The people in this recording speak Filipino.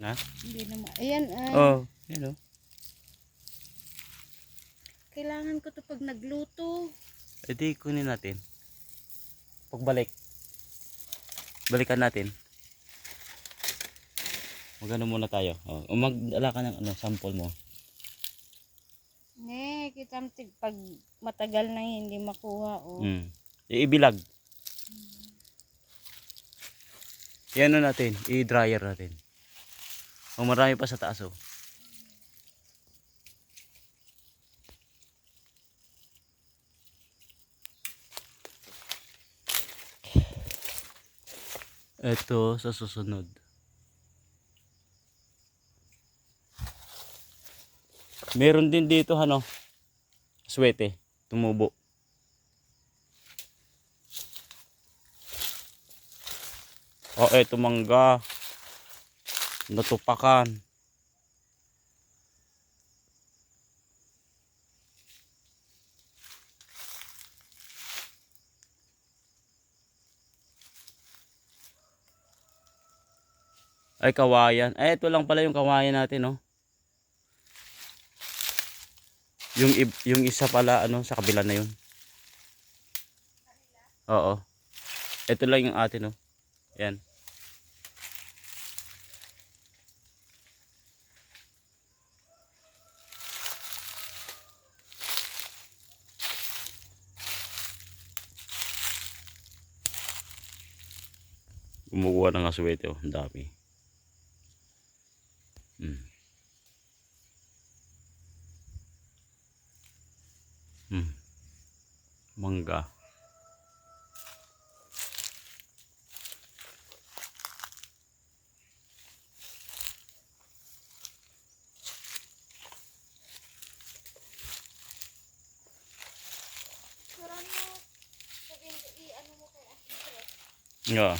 Na? Hindi naman. Ayan, ah, Oh, yun oh. kailangan ko to pag nagluto. E di kunin natin. Pagbalik. Balikan natin. Magano muna tayo. Oh, magdala ka ng ano, sample mo. Ne, kita pag matagal na hindi makuha, oh. Mm. Iibilag. Yan na natin, i-dryer natin. O marami pa sa taas oh. Ito sa susunod. Meron din dito ano, swete, tumubo. O eto mangga. Natupakan. Ay kawayan. Ay ito lang pala yung kawayan natin, no. Yung yung isa pala ano sa kabila na yun. Oo. Ito lang yung atin, no. Yan. Kumukuha ng aswete oh, ang dami. Mm. Mm. Mangga. Yeah.